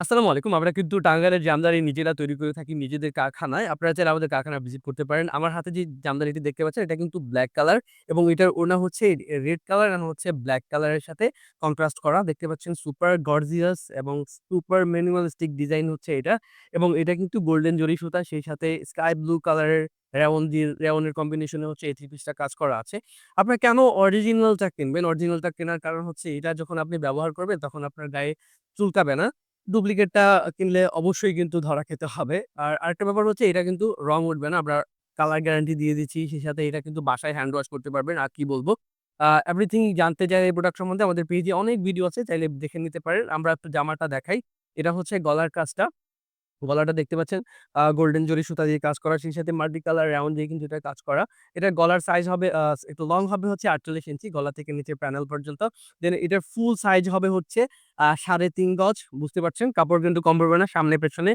আসসালামু আলাইকুম। আমরা কিন্তু টাঙ্গাইলের জামদানি নিজেরা তৈরি করে থাকি নিজেদের কারখানায়। আপনারা চাইলে আমাদের কারখানা ভিজিট করতে পারেন। আমার হাতে যে জামদানিটি দেখতে পাচ্ছেন, এটা কিন্তু ব্ল্যাক কালার এবং এটার ওড়না হচ্ছে রেড কালার অ্যান্ড হচ্ছে ব্লাক কালারের সাথে কন্ট্রাস্ট করা। দেখতে পাচ্ছেন সুপার গর্জিয়াস এবং সুপার মিনিমালিস্টিক ডিজাইন হচ্ছে এটা এবং এটা কিন্তু গোল্ডেন জরি সুতা, সেই সাথে স্কাই ব্লু কালারের রেওন দিয়ে রেওনের কম্বিনেশনে হচ্ছে এই থ্রি পিসটা কাজ করা আছে। আপনারা কেন অরিজিনালটা কিনবেন? অরিজিনালটা কেনার কারণ হচ্ছে এটা যখন আপনি ব্যবহার করবেন, তখন আপনার গায়ে চুলকাবে না। ডুপ্লিকেটটা কিনলে অবশ্যই কিন্তু ধরা খেতে হবে। আর আরেকটা ব্যাপার হচ্ছে, এটা কিন্তু রং উঠবে না। আমরা কালার গ্যারান্টি দিয়ে দিচ্ছি। সেই সাথে এটা কিন্তু বাসায় হ্যান্ড ওয়াশ করতে পারবেন। আর কি বলব এভরিথিং জানতে চাই এই প্রোডাক্ট সম্বন্ধে আমাদের পেজে অনেক ভিডিও আছে। চাইলে দেখে নিতে পারেন। আমরা একটু জামাটা দেখাই। এটা হচ্ছে গলার কাজটা। গলাটা দেখতে পাচ্ছেন গোল্ডেন জরি সুতা দিয়ে কাজ করা। সেই সাথে মাল্টি কালার রাউন্ড দিয়ে কিন্তু এটা কাজ করা। এটা গলার সাইজ হবে একটু লং হবে হচ্ছে ৪৮ ইঞ্চি গলা থেকে নিচে প্যানেল পর্যন্ত। দেন এটার ফুল সাইজ হবে হচ্ছে সাড়ে তিন গজ। বুঝতে পারছেন? কাপড় কিন্তু কম পড়বে না। সামনে পেছনে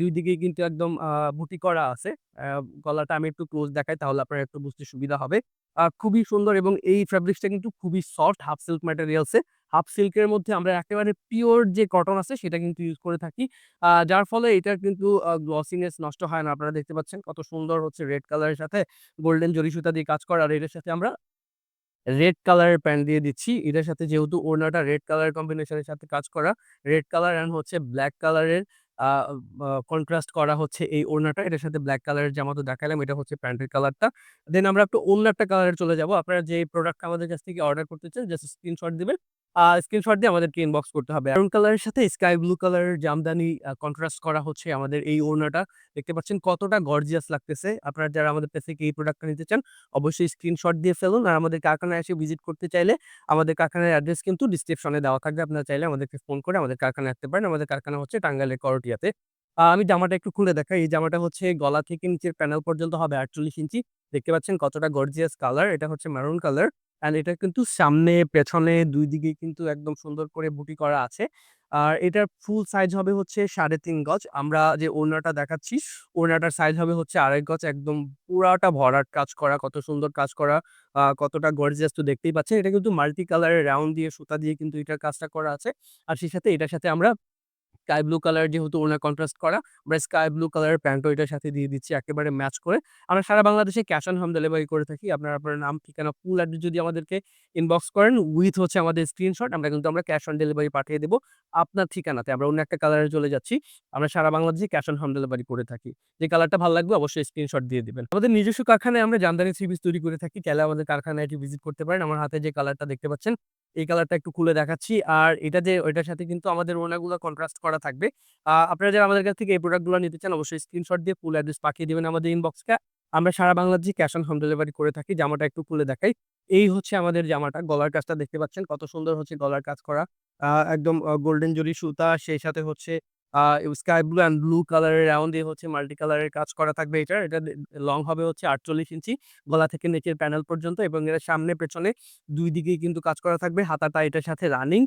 ২ দিকেই কিন্তু একদম বুটি করা আছে। গলাটা আমি একটু ক্লোজ দেখাই, তাহলে আপনার একটু বুঝতে সুবিধা হবে। খুবই সুন্দর এবং এই ফেব্রিক্সটা কিন্তু খুবই soft half silk materials. Half সিল্কের মধ্যে আমরা একেবারে পিওর যে কটন আছে সেটা কিন্তু ইউজ করে থাকি। যার ফলে এটার কিন্তু গ্লসিনেস নষ্ট হয় না। আপনারা দেখতে পাচ্ছেন কত সুন্দর হচ্ছে রেড কালারের সাথে গোল্ডেন জরি সুতা দিয়ে কাজ করা। আর এটার সাথে আমরা রেড কালারের প্যান্ট দিয়ে দিচ্ছি। এটার সাথে যেহেতু ওড়নাটা রেড কালার কম্বিনেশনের সাথে কাজ করা, রেড কালার অ্যান্ড হচ্ছে ব্ল্যাক কালারের কন্ট্রাস্ট করা হচ্ছে এই ওড়নাটা। এটার সাথে ব্ল্যাক কালারের জামা তো দেখালাম এটা হচ্ছে প্যান্টের কালারটা। দেন আমরা একটু অন্য একটা কালারে চলে যাব। আপনারা যে প্রোডাক্টটা আমাদের কাছ থেকে অর্ডার করতে চান জাস্ট স্ক্রিনশট দিবেন। স্ক্রিনশট দিয়ে আমাদেরকে ইনবক্স করতে হবে। মেরুন কালারের সাথে স্কাই ব্লু কালারের জামদানি কন্ট্রাস্ট করা হচ্ছে আমাদের এই ওড়নাটা। দেখতে পাচ্ছেন কতটা গর্জিয়াস লাগতেছে। আপনারা যারা আমাদের কাছ এই প্রোডাক্টটা নিতে চান, অবশ্যই স্ক্রিনশট দিয়ে ফেলুন। আর আমাদের কারখানায় এসে ভিজিট করতে চাইলে আমাদের কারখানার অ্যাড্রেস কিন্তু ডেসক্রিপশনে দেওয়া থাকবে। আপনারা চাইলে আমাদেরকে ফোন করে আমাদের কারখানায় আসতে পারেন। আমাদের কারখানা হচ্ছে টাঙ্গাইলের করটিয়াতে। আমি জামাটা একটু খুলে দেখাই। এই জামাটা হচ্ছে গলা থেকে নিচের প্যানেল পর্যন্ত হবে ৪৮ ইঞ্চি। দেখতে পাচ্ছেন কতটা গর্জিয়াস কালার। এটা হচ্ছে মেরুন কালার। অ্যান্ড এটা কিন্তু সামনে পেছনে দুই দিকে কিন্তু একদম সুন্দর করে বুটি করা আছে। আর এটার ফুল সাইজ হবে হচ্ছে ৩.৫ গজ। আমরা যে ওড়নাটা দেখাচ্ছি, ওড়নাটার সাইজ হবে হচ্ছে ২.৫ গজ। একদম পুরাটা ভরাট কাজ করা, কত সুন্দর কাজ করা, কতটা গর্জিয়াস তো দেখতেই পাচ্ছেন। এটা কিন্তু মাল্টি কালারের রাউন্ড দিয়ে সুতা দিয়ে কিন্তু এটার কাজটা করা আছে। আর সেই সাথে এটার সাথে আমরা স্কাই ব্লু কালার যেহেতু ওনার কন্ট্রাস্ট করা, আমরা স্কাই ব্লু কালারের প্যান্টও এটার সাথে দিয়ে দিচ্ছি একেবারে ম্যাচ করে। আমরা সারা বাংলাদেশে ক্যাশ অন হোম ডেলিভারি করে থাকি। আপনারা আপনার নাম, ঠিকানা, ফুল অ্যাড্রেস যদি আমাদেরকে ইনবক্স করেন উইথ হচ্ছে আমাদের স্ক্রিনশট আমরা কিন্তু আমরা ক্যাশ অন ডেলিভারি পাঠিয়ে দেবো আপনার ঠিকানাতে। আমরা অন্য একটা কালারে চলে যাচ্ছি। আমরা সারা বাংলাদেশে ক্যাশ অন হোম ডেলিভারি করে থাকি। যে কালারটা ভালো লাগবে অবশ্যই স্ক্রিনশট দিয়ে দিবেন। আমাদের নিজস্ব কারখানায় আমরা জামদানি থ্রি তৈরি করে থাকি। চাইলে আমাদের কারখানায় এটি ভিজিট করতে পারেন। আমার হাতে যে কালারটা দেখতে পাচ্ছেন, এই কালারটা একটু খুলে দেখাচ্ছি। আর এটা যে, ওইটার সাথে কিন্তু আমাদের ওনাগুলো কন্ট্রাস্ট করা থাকবে। আপনারা যারা আমাদের কাছ থেকে এই প্রোডাক্টগুলো নিতে চান, অবশ্যই স্ক্রিনশট দিয়ে ফুল অ্যাড্রেস পাঠিয়ে দেবেন আমাদের ইনবক্সকে আমরা সারা বাংলাদেশে ক্যাশ অন হোম ডেলিভারি করে থাকি। জামাটা একটু খুলে দেখাই। এই হচ্ছে আমাদের জামাটা। গলার কাজটা দেখতে পাচ্ছেন, কত সুন্দর হচ্ছে গলার কাজ করা। একদম গোল্ডেন জরি সুতা, সেই সাথে হচ্ছে স্কাই ব্লু অ্যান্ড ব্লু কালারের রাউন্ড দিয়ে হচ্ছে মাল্টি কালারের কাজ করা থাকবে এটা এটা লং হবে হচ্ছে ৪৮ ইঞ্চি। গলা থেকে নিচের প্যানেল পর্যন্ত এবং এর সামনে পেছনে দুই দিকেই কিন্তু কাজ করা থাকবে। হাতাটা এটার সাথে রানিং।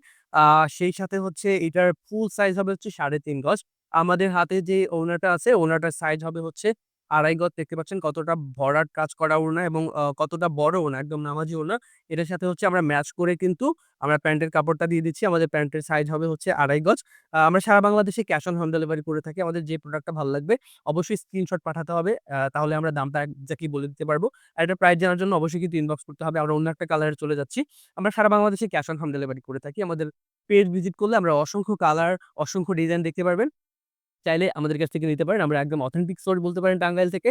সেই সাথে হচ্ছে এটার ফুল সাইজ হবে হচ্ছে ৩.৫ গজ। আমাদের হাতে যে ওনারটা আছে ওনারটার সাইজ হবে হচ্ছে ২.৫ গজ। দেখতে পাচ্ছেন কতটা ভরাট কাজ করা ওড়না এবং কতটা বড় ওড়না একদম নামাজি ওড়না। এটার সাথে হচ্ছে আমরা ম্যাচ করে কিন্তু আমরা প্যান্টের কাপড়টা দিয়ে দিচ্ছি। আমাদের প্যান্টের সাইজ হবে হচ্ছে ২.৫ গজ। আমরা সারা বাংলাদেশে ক্যাশ অন হোম ডেলিভারি করে থাকি। আমাদের যে প্রোডাক্টটা ভালো লাগবে অবশ্যই স্ক্রিনশট পাঠাতে হবে। তাহলে আমরা দামটা এক্সাক্টলি বলে দিতে পারব আর এটার প্রাইস জানার জন্য অবশ্যই কিন্তু ইনবক্স করতে হবে। আমরা অন্য একটা কালারে চলে যাচ্ছি। আমরা সারা বাংলাদেশে ক্যাশ অন হোম ডেলিভারি করে থাকি। আমাদের পেজ ভিজিট করলে আমরা অসংখ্য কালার, অসংখ্য ডিজাইন দেখতে পারবেন। চাইলে আমাদের কাছ থেকে নিতে পারেন। আমরা একদম অথেন্টিক সোর্স বলতে পারেন টাঙ্গাইল থেকে।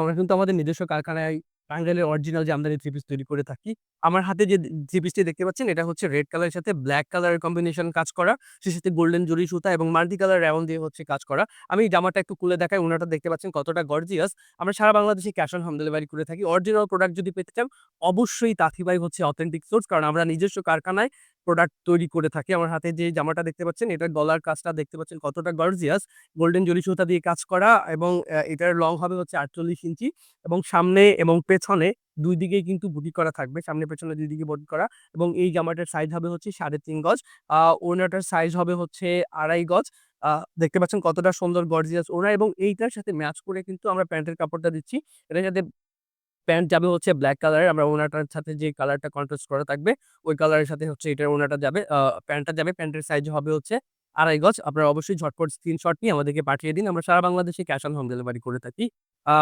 আমরা কিন্তু আমাদের নিজস্ব কারখানায় টাঙ্গাইলের অরিজিনাল জামদানি থ্রি পিস তৈরি করে থাকি। আমার হাতে যে থ্রি পিসটি দেখতে পাচ্ছেন, এটা হচ্ছে রেড কালারের সাথে ব্লাক কালারের কম্বিনেশন কাজ করা। সেই সাথে গোল্ডেন জরি সুতা এবং মাল্টি কালার রাউন্ড দিয়ে হচ্ছে কাজ করা। আমি জামাটা একটু খুলে দেখাই। ওড়নাটা দেখতে পাচ্ছেন কতটা গর্জিয়াস। আমরা সারা বাংলাদেশে ক্যাশ অন হোম ডেলিভারি করে থাকি। অরিজিনাল প্রোডাক্ট যদি পেতে চান, অবশ্যই তাঁতি ভাই হচ্ছে অথেন্টিক সোর্স। কারণ আমরা নিজস্ব কারখানায় প্রোডাক্ট তৈরি করে থাকি। আমার হাতে যে জামাটা দেখতে পাচ্ছেন এটার গলার কাজটা দেখতে পাচ্ছেন কতটা গর্জিয়াস। গোল্ডেন জরি সুতা দিয়ে কাজ করা এবং এটার লং হবে হচ্ছে ৪৮ ইঞ্চি এবং সামনে এবং পেছনে দুই দিকেই কিন্তু বুটি করা থাকবে। সামনে পেছনে দুই দিকে বুটি করা এবং এই জামাটার সাইজ হবে হচ্ছে ৩.৫ গজ। আ ওড়নাটার সাইজ হবে হচ্ছে ২.৫ গজ। দেখতে পাচ্ছেন কতটা সুন্দর গর্জিয়াস ওড়না এবং এইটার সাথে ম্যাচ করে কিন্তু আমরা প্যান্টের কাপড়টা দিচ্ছি। এটার সাথে প্যান্ট যাবে হচ্ছে ব্লাক কালারের। আমরা ওড়নাটার সাথে যে কালারটা কন্ট্রাস্ট করা থাকবে, ওই কালারের সাথে হচ্ছে এটার ওড়নাটা যাবে। প্যান্টটা যাবে। প্যান্টের সাইজ হবে হচ্ছে আড়াই গজ। আপনারা অবশ্যই ঝটপট স্ক্রিনশট নিয়ে আমাদেরকে পাঠিয়ে দিন। আমরা সারা বাংলাদেশে ক্যাশ অন হোম ডেলিভারি করে থাকি।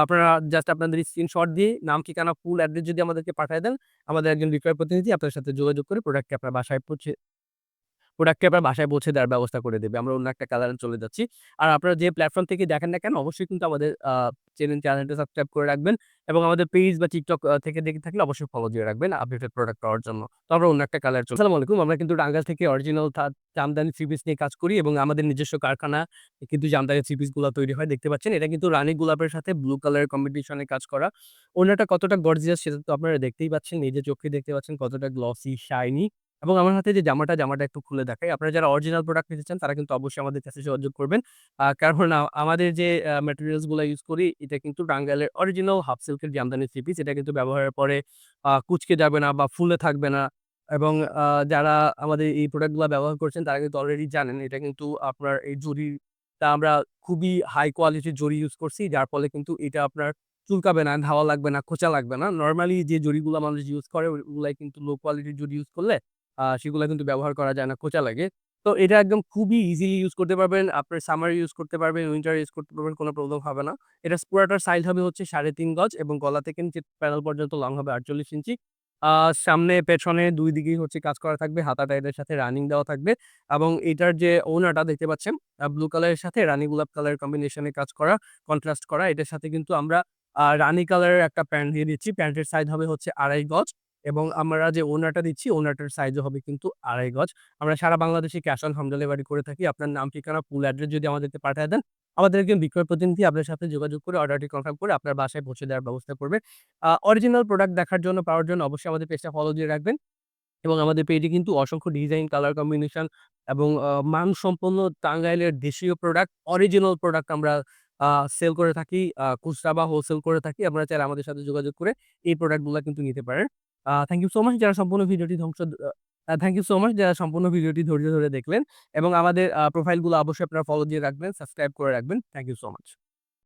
আপনারা জাস্ট আপনাদের স্ক্রিনশট দিয়ে নাম, ঠিকানা, ফুল অ্যাড্রেস যদি আমাদেরকে পাঠিয়ে দেন, আমাদের একজন বিক্রয় প্রতিনিধি আপনার সাথে যোগাযোগ করে প্রোডাক্টটি আপনার বাসায় পৌঁছে প্রোডাক্টটি আপনার বাসায় পৌঁছে দেওয়ার ব্যবস্থা করে দেবে। আমরা অন্য একটা কালারে চলে যাচ্ছি। আর আপনারা যে প্ল্যাটফর্ম থেকে দেখেন না কেন অবশ্যই কিন্তু আমাদের চ্যানেল চ্যানেলটা সাবস্ক্রাইব করে রাখবেন এবং আমাদের পেজ বা আ থেকে দেখে থাকলে অবশ্যই ফলো দিয়ে রাখবেন আপডেটেড প্রোডাক্ট পাওয়ার জন্য। তো আমরা অন্য একটা কালার চলে আসসালামু আলাইকুম। আমরা কিন্তু টাঙ্গাইল থেকে অরিজিনাল জামদানি থ্রি পিস নিয়ে কাজ করি এবং আমাদের নিজস্ব কারখানা কিন্তু জামদানি থ্রি পিসগুলা তৈরি হয়। দেখতে পাচ্ছেন এটা কিন্তু রানী গোলাপের সাথে ব্লু কালারের কম্বিনেশন কাজ করা। ওড়নাটা কতটা গর্জিয়াস সেটা তো আপনারা দেখতেই পাচ্ছেন। নিজের চোখে দেখতে পাচ্ছেন কতটা গ্লসি, শাইনি এবং আমার হাতে যে জামাটা, জামাটা একটু খুলে দেখাই। আপনারা যারা অরিজিনাল প্রোডাক্ট নিতে চান তারা কিন্তু অবশ্যই আমাদের কাছে যোগাযোগ করবেন। কারণ আমাদের যে আ ম্যাটেরিয়ালসগুলা ইউস করি এটা কিন্তু টাঙ্গাইলের অরিজিনাল হাফ সিল্কের জামদানি থ্রি পিস। এটা কিন্তু ব্যবহারের পরে কুঁচকে যাবে না বা ফুলে থাকবে না এবং যারা আমাদের এই প্রোডাক্টগুলা ব্যবহার করছেন তারা কিন্তু অলরেডি জানেন এটা কিন্তু আপনার এই জরি তা আমরা খুবই হাই কোয়ালিটির জরি ইউজ করছি। যার ফলে কিন্তু এটা আপনার চুলকাবে না, ধাওয়া লাগবে না, খোঁচা লাগবে না। নর্মালি যে জরিগুলা মানুষ ইউজ করে ওগুলাই কিন্তু লো কোয়ালিটির জরি ইউস করলে সেগুলা কিন্তু ব্যবহার করা যায় না, খোঁচা লাগে। তো এটা একদম খুবই ইজিলি ইউজ করতে পারবেন। আপনার সামার ইউজ করতে পারবেন, উইন্টার ইউজ করতে পারবেন, কোনো প্রবলেম হবে না। এটা পুরাটার সাইজ হবে হচ্ছে ৩.৫ গজ এবং গলা থেকে নিচে প্যানেল পর্যন্ত লং হবে ৪৮ ইঞ্চি। সামনে পেছনে দুই দিকেই হচ্ছে কাজ করা থাকবে। হাতাটা এটার সাথে রানিং দেওয়া থাকবে এবং এটার যে ওড়নাটা দেখতে পাচ্ছেন ব্লু কালারের সাথে রানী গোলাপ কালারের কম্বিনেশন কাজ করা, কন্ট্রাস্ট করা। এটার সাথে কিন্তু আমরা রানী কালারের একটা প্যান্ট দিয়ে দিচ্ছি। প্যান্টের সাইজ হবে হচ্ছে ২.৫ গজ এবং আমরা যে ওড়নাটা দিচ্ছি ওড়নাটার সাইজও হবে কিন্তু ২.৫ গজ। আমরা সারা বাংলাদেশে ক্যাশ অন হোম ডেলিভারি করে থাকি। আপনার নাম, ঠিকানা, ফুল অ্যাড্রেস যদি আমাদেরকে পাঠায় দেন, আমাদের একজন বিক্রয় প্রতিনিধি আপনার সাথে যোগাযোগ করে অর্ডারটি কনফার্ম করে আপনার বাসায় পৌঁছে দেওয়ার ব্যবস্থা করবে। অরিজিনাল প্রোডাক্ট দেখার জন্য, পাওয়ার জন্য অবশ্যই আমাদের পেজটা ফলো দিয়ে রাখবেন এবং আমাদের পেজে কিন্তু অসংখ্য ডিজাইন, কালার কম্বিনেশন এবং মানসম্পন্ন টাঙ্গাইলের দেশীয় প্রোডাক্ট, অরিজিনাল প্রোডাক্ট আমরা সেল করে থাকি। খুচরা বা হোলসেল করে থাকি। আপনারা চাইলে আমাদের সাথে যোগাযোগ করে এই প্রোডাক্টগুলো কিন্তু নিতে পারেন। থ্যাংক ইউ সো মাচ যারা সম্পূর্ণ ভিডিওটি ধ্বংস থ্যাংক ইউ সো মাচ যারা সম্পূর্ণ ভিডিওটি ধৈর্য ধরে দেখলেন এবং আমাদের প্রোফাইলগুলো প্রোফাইলগুলো অবশ্যই আপনারা ফলো দিয়ে রাখবেন, সাবস্ক্রাইব করে রাখবেন। Thank you so much.